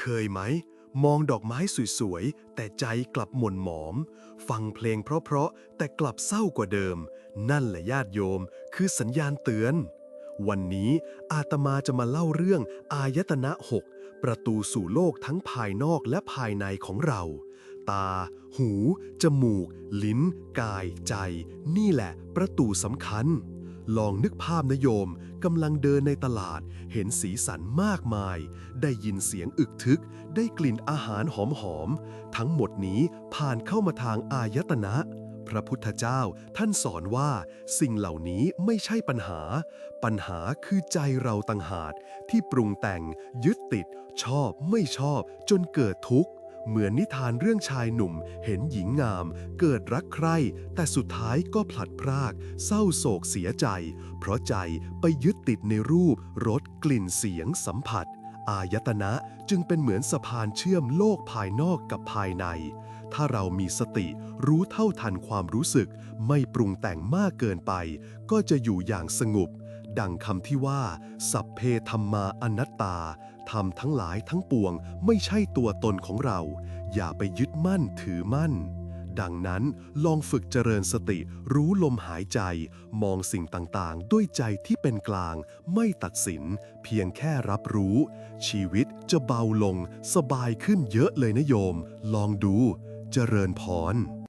เคยไหม มองดอกไม้สวยๆ แต่ใจกลับหม่นหมองฟังเพลงเพราะๆ แต่กลับเศร้ากว่าเดิม นั่นแหละญาติโยม คือสัญญาณเตือน วันนี้อาตมาจะมาเล่าเรื่องอายตนะหกประตูสู่โลกทั้งภายนอกและภายในของเรา ตา หู จมูก ลิ้น กาย ใจ นี่แหละ ประตูสำคัญ ลองนึกภาพนโยมกำลังเดินในตลาด เห็นสีสันมากมาย ได้ยินเสียงอึกทึก ได้กลิ่นอาหารหอมๆ ทั้งหมดนี้ผ่านเข้ามาทางอายตนะ พระพุทธเจ้าท่านสอนว่า สิ่งเหล่านี้ไม่ใช่ปัญหา ปัญหาคือใจเราต่างหากที่ปรุงแต่ง ยึดติด ชอบไม่ชอบ จนเกิดทุกข์ เหมือนนิทานเรื่องชายหนุ่ม เห็นหญิงงาม เกิดรักใคร่แต่สุดท้ายก็ผลัดพราก เศร้าโศกเสียใจ เพราะใจไปยึดติดในรูปรสกลิ่นเสียงสัมผัส อายตนะจึงเป็นเหมือนสะพานเชื่อมโลกภายนอกกับภายใน ถ้าเรามีสติรู้เท่าทันความรู้สึก ไม่ปรุงแต่งมากเกินไป ก็จะอยู่อย่างสงบดังคำที่ว่า สัพเพธรรมาอนัตตา ธรรมทั้งหลายทั้งปวงไม่ใช่ตัวตนของเรา อย่าไปยึดมั่นถือมั่น ดังนั้นลองฝึกเจริญสติรู้ลมหายใจ มองสิ่งต่างๆ ด้วยใจที่เป็นกลาง ไม่ตัดสิน เพียงแค่รับรู้ ชีวิตจะเบาลง สบายขึ้นเยอะเลยนะโยม ลองดู เจริญพร